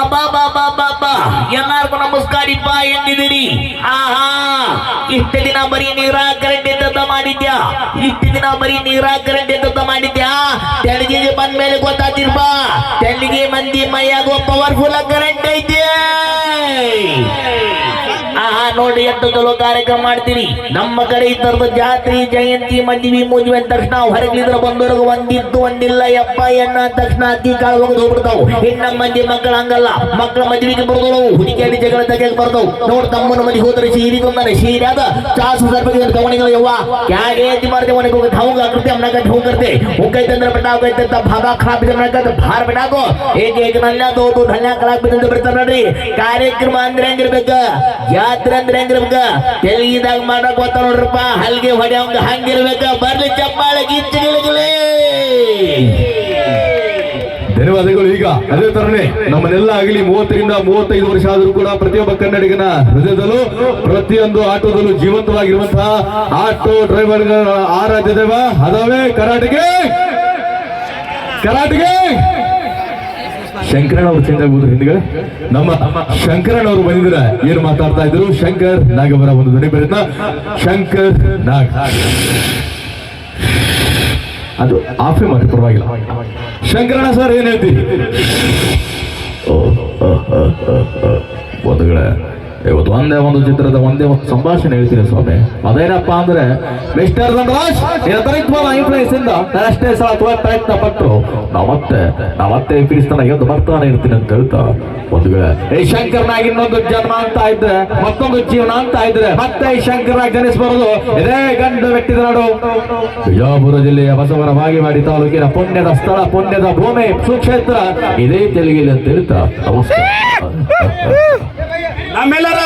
ಅಬ್ಬಾ ಎಲ್ಲಾರ್ಗು ನಮಸ್ಕಾರಿಪ್ಪ ಎಂದಿದ್ದೀರಿ ಆಹಾ, ಇಷ್ಟು ದಿನ ಬರೀ ನಿರಾಕರಣೆ ದತ್ತ ಮಾಡಿದ್ಯಾ? ಇಷ್ಟು ದಿನ ಬರೀ ಕರೆಂಟ್ ದತ್ತ ಮಾಡಿದ್ಯಾ? ತೆಲುಗಿಗೆ ಬಂದ್ಮೇಲೆ ಗೊತ್ತಾತಿರ್ಪ ತೆಲುಗಿ ಮಂದಿ ಮೈಯಾಗ ಪವರ್ಫುಲ್ ಕರೆಂಟ್ ಐತೆ. ಆ ನೋಡಿ ಎಂತ ಚಲೋ ಕಾರ್ಯಕ್ರಮ ಮಾಡ್ತೀರಿ. ನಮ್ಮ ಕಡೆ ಈ ತರದ ಜಾತ್ರೆ, ಜಯಂತಿ, ಮದ್ವಿ ಮುಜುವೆ ಅಂತ ತಕ್ಷಣ ಹೊರಗಿದ್ರ ಬಂದವ್ರಿಗೆ ಒಂದಿತ್ತು ಒಂದಿಲ್ಲ, ಯಪ್ಪ, ಎನ್ನ ತಕ್ಷಣ ಅತಿ ಕಾಲ ಹೋಗಿ ಹೋಗ್ಬಿಡ್ತಾವು. ಇನ್ನ ಮಂದಿ ಮಕ್ಕಳ ಹಂಗಲ್ಲ. ಮಕ್ಕಳ ಮದ್ವಿಗೆ ಬರ್ದವು ಹುಡುಗಿ ಜಗಳ ತೆಗೆಯಕ್ ಬರ್ದವು. ನೋಡ್ ತಮ್ಮನ ಮದಿ ಹೋದ್ರೆ ಸೀರಿ ತಂದಾನೆ ಸೀರಿ ಅದ. ಚಾಸು ಸರ್ಪಕ್ಕೆ ತಗೊಂಡಿಲ್ಲ ಯವ್ವ. ಯಾಕೆ ಆಕೃತಿ ಅಮ್ಮನ ಕಟ್ಟಿ ಹೋಗರ್ತೆ ಹೋಗೈತೆ ಹೋಗೈತೆ ಅಂತ ಖರಾಬ್ ಭಾರ ಬಿಡಾಕೋ ನನ್ನ ಧನ್ಯ ಕಲಾಕ್ ಬಿಡ್ತಾರ ನೋಡ್ರಿ. ಕಾರ್ಯಕ್ರಮ ಅಂದ್ರೆ ಹೆಂಗಿರ್ಬೇಕು? ಜಾತ್ರೆ ಅಂದ್ರೆ ಹೆಂಗಿರ್ಬೇಕ ತೆಲಗಿದಾಗ ಮಾಡಕ್ ಗೊತ್ತ ನೋಡ್ರಪ್ಪ. ಹಲ್ಗೆ ಹೊಡೆಯವಂಗ ಹಂಗಿರ್ಬೇಕ. ಬರ್ಲಿ ಚಪ್ಪಾಳೆ ಗಿಚ್ಚಗಳಿಗಲೇ ಧನ್ಯವಾದಗಳು ಈಗ. ಅದೇ ತರನೇ ನಮ್ಮನ್ನೆಲ್ಲ ಆಗಲಿ ಮೂವತ್ತರಿಂದ ಮೂವತ್ತೈದು ವರ್ಷ ಆದರೂ ಕೂಡ ಪ್ರತಿಯೊಬ್ಬ ಕನ್ನಡಿಗನ ಹೃದಯದಲ್ಲೂ, ಪ್ರತಿಯೊಂದು ಆಟೋದಲ್ಲೂ ಜೀವಂತವಾಗಿರುವಂತಹ ಆಟೋ ಡ್ರೈವರ್ಗಳ ಆರಾಧ್ಯದೇವ ಅದಾವೆ, ಕರಾಟಿಗೆ. ಕರಾಟೆಗೆ. ಶಂಕರಣ್ಣ ಅವರು ಚೇಂಜ್ ಆಗ್ಬೋದು ಹಿಂದ್ಗಡೆ. ನಮ್ಮ ಶಂಕರಣ್ಣ ಅವರು ಬಂದಿದ್ರ ಏನು ಮಾತಾಡ್ತಾ ಇದ್ರು? ಶಂಕರ್ ನಾಗವರ ಒಂದು ಧ್ವನಿ ಬರುತ್ತ? ಶಂಕರ್ ನಾಗ್. ಅದು ಆಫೆ ಮಾಡಿ ಪರವಾಗಿಲ್ಲ. ಶಂಕರಣ್ಣ ಸರ್, ಏನ್ ಹೇಳ್ತೀರಿ? ಒಂದುಗಳೇ ಇವತ್ತು ಒಂದೇ ಒಂದು ಚಿತ್ರದ ಒಂದೇ ಒಂದು ಸಂಭಾಷಣೆ ಹೇಳ್ತೀನಿ ಸ್ವಾಮಿ? ಅದೇನಪ್ಪ ಅಂದ್ರೆ ಮಿಸ್ಟರ್ ಧನರಾಜ್ ಇನ್ಫ್ಲೂಯನ್ಸ್ ಇಂದ ನಾನಷ್ಟೇ ಸಲ ಪ್ರಯತ್ನ ಪಟ್ಟು ನಾವತ್ತೆ ನಾವತ್ತೆ ಫಿರಿಸ್ತಾನ ಎದ್ದು ಬರ್ತಾನೆ ಇರ್ತೀನಿ ಅಂತ ಹೇಳ್ತಾ. ಒಂದು ವೇಳೆ ಈ ಶಂಕರ್ನಾಗ ಇನ್ನೊಂದು ಜನ್ಮ ಅಂತ ಇದ್ರೆ, ಮತ್ತೊಂದು ಜೀವನ ಅಂತ ಇದ್ರೆ, ಮತ್ತೆ ಈ ಶಂಕರ್ನಾಗ ಜನಿಸಬಾರದು ಇದೇ ಗಂಡು ವ್ಯಕ್ತಿ ನಾಡು. ಬಿಜಾಪುರ ಜಿಲ್ಲೆಯ ಬಸವರ ಮಾಡಿ ತಾಲೂಕಿನ ಪುಣ್ಯದ ಸ್ಥಳ, ಪುಣ್ಯದ ಭೂಮಿ, ಸುಕ್ಷೇತ್ರ, ಇದೇ ತೆಲುಗಿಲ್ಲ ಅಂತ ಹೇಳ್ತಾ. నమ్మెలరా